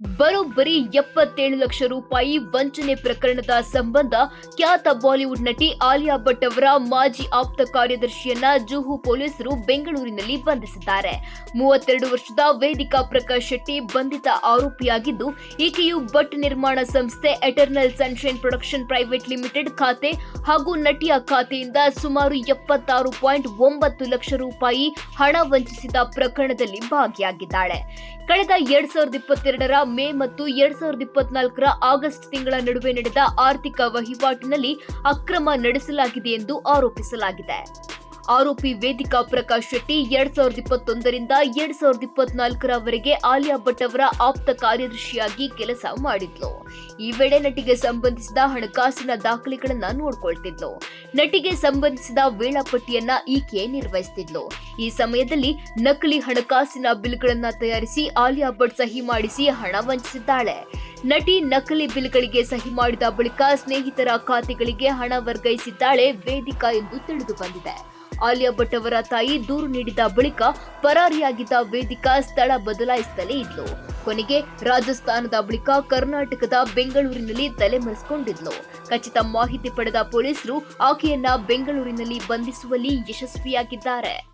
ಬರೋಬ್ಬರಿ ಎಪ್ಪತ್ತೇಳು ಲಕ್ಷ ರೂಪಾಯಿ ವಂಚನೆ ಪ್ರಕರಣದ ಸಂಬಂಧ ಖ್ಯಾತ ಬಾಲಿವುಡ್ ನಟಿ ಆಲಿಯಾ ಭಟ್ ಅವರ ಮಾಜಿ ಆಪ್ತ ಕಾರ್ಯದರ್ಶಿಯನ್ನ ಜುಹು ಪೊಲೀಸರು ಬೆಂಗಳೂರಿನಲ್ಲಿ ಬಂಧಿಸಿದ್ದಾರೆ. ಮೂವತ್ತೆರಡು ವರ್ಷದ ವೇದಿಕಾ ಪ್ರಕಾಶ್ ಶೆಟ್ಟಿ ಬಂಧಿತ ಆರೋಪಿಯಾಗಿದ್ದು, ಈಕೆಯು ಭಟ್ ನಿರ್ಮಾಣ ಸಂಸ್ಥೆ Eternal Sunshine Production Private Limited ಖಾತೆ ಹಾಗೂ ನಟಿಯ ಖಾತೆಯಿಂದ ಸುಮಾರು ಎಪ್ಪತ್ತಾರು ಪಾಯಿಂಟ್ ಒಂಬತ್ತು ಲಕ್ಷ ರೂಪಾಯಿ ಹಣ ವಂಚಿಸಿದ ಪ್ರಕರಣದಲ್ಲಿ ಭಾಗಿಯಾಗಿದ್ದಾಳೆ. ಕಳೆದ ಎರಡ್ ಸಾವಿರದ ಇಪ್ಪತ್ತೆರಡರ ಮೇ ಮತ್ತು ಎರಡ್ ಸಾವಿರದ ಇಪ್ಪತ್ನಾಲ್ಕರ ಆಗಸ್ಟ್ ತಿಂಗಳ ನಡುವೆ ನಡೆದ ಆರ್ಥಿಕ ವಹಿವಾಟಿನಲ್ಲಿ ಅಕ್ರಮ ನಡೆಸಲಾಗಿದೆ ಎಂದು ಆರೋಪಿಸಲಾಗಿದೆ. ಆರೋಪಿ ವೇದಿಕಾ ಪ್ರಕಾಶ್ ಶೆಟ್ಟಿ ಎರಡ್ ಸಾವಿರದ ಇಪ್ಪತ್ತೊಂದರಿಂದ ಎರಡ್ ಸಾವಿರದ ಇಪ್ಪತ್ನಾಲ್ಕರವರೆಗೆ ಆಲಿಯಾ ಭಟ್ ಅವರ ಆಪ್ತ ಕಾರ್ಯದರ್ಶಿಯಾಗಿ ಕೆಲಸ ಮಾಡಿದ್ಲು. ಈ ವೇಳೆ ನಟಿಗೆ ಸಂಬಂಧಿಸಿದ ಹಣಕಾಸಿನ ದಾಖಲೆಗಳನ್ನ ನೋಡ್ಕೊಳ್ತಿದ್ಲು. ನಟಿಗೆ ಸಂಬಂಧಿಸಿದ ವೇಳಾಪಟ್ಟಿಯನ್ನ ಈಕೆ ನಿರ್ವಹಿಸುತ್ತಿದ್ಲು ಈ ಸಮಯದಲ್ಲಿ ನಕಲಿ ಹಣಕಾಸಿನ ಬಿಲ್ಗಳನ್ನ ತಯಾರಿಸಿ ಆಲಿಯಾ ಭಟ್ ಸಹಿ ಮಾಡಿಸಿ ಹಣ ವಂಚಿಸಿದ್ದಾಳೆ. ನಟಿ ನಕಲಿ ಬಿಲ್ಗಳಿಗೆ ಸಹಿ ಮಾಡಿದ ಬಳಿಕ ಸ್ನೇಹಿತರ ಖಾತೆಗಳಿಗೆ ಹಣ ವರ್ಗಾಯಿಸಿದ್ದಾಳೆ ವೇದಿಕಾ ಎಂದು ತಿಳಿದು ಬಂದಿದೆ. ಆಲಿಯಾ ಭಟ್ ಅವರ ತಾಯಿ ದೂರು ನೀಡಿದ ಬಳಿಕ ಪರಾರಿಯಾಗಿದ್ದ ವೇದಿಕಾ ಸ್ಥಳ ಬದಲಾಯಿಸುತ್ತಲೇ ಇದ್ಲು. ಕೊನೆಗೆ ರಾಜಸ್ಥಾನದ ಬಳಿಕ ಕರ್ನಾಟಕದ ಬೆಂಗಳೂರಿನಲ್ಲಿ ತಲೆಮರೆಸಿಕೊಂಡಿದ್ಲು ಖಚಿತ ಮಾಹಿತಿ ಪಡೆದ ಪೊಲೀಸರು ಆಕೆಯನ್ನ ಬೆಂಗಳೂರಿನಲ್ಲಿ ಬಂಧಿಸುವಲ್ಲಿ ಯಶಸ್ವಿಯಾಗಿದ್ದಾರೆ.